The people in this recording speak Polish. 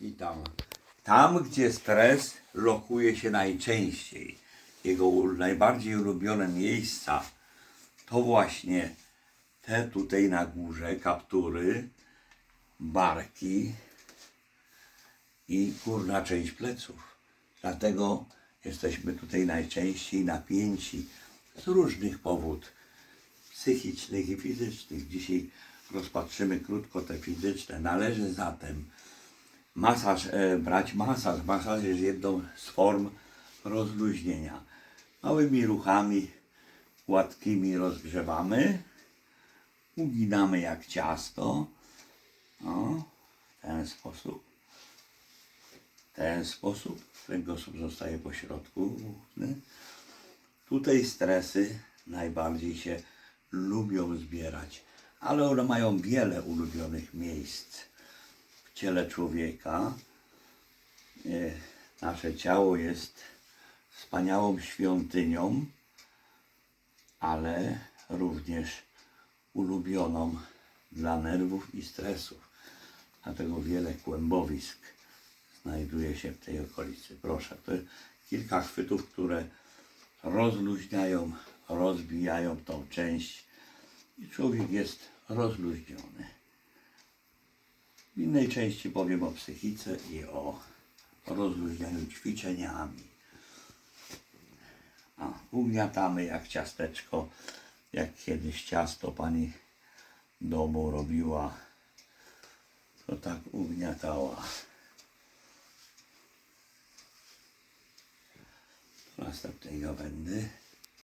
i tam. Tam, gdzie stres lokuje się najczęściej, jego najbardziej ulubione miejsca, to właśnie te tutaj na górze kaptury, barki i górna część pleców. Dlatego jesteśmy tutaj najczęściej napięci z różnych powodów psychicznych i fizycznych. Dzisiaj rozpatrzymy krótko te fizyczne. Należy zatem masaż, e, brać masaż. Masaż jest jedną z form rozluźnienia. Małymi ruchami gładkimi rozgrzewamy. Uginamy jak ciasto. O, w ten sposób. W ten sposób. Kręgosłup zostaje po środku. Tutaj stresy najbardziej się lubią zbierać, ale one mają wiele ulubionych miejsc ciele człowieka. E, Nasze ciało jest wspaniałą świątynią, ale również ulubioną dla nerwów i stresów. Dlatego wiele kłębowisk znajduje się w tej okolicy. Proszę, to kilka chwytów, które rozluźniają, rozbijają tą część i człowiek jest rozluźniony. W innej części powiem o psychice i o rozluźnianiu ćwiczeniami. A, ugniatamy jak ciasteczko, jak kiedyś ciasto pani domu robiła, to tak ugniatała. Następnej gawędy.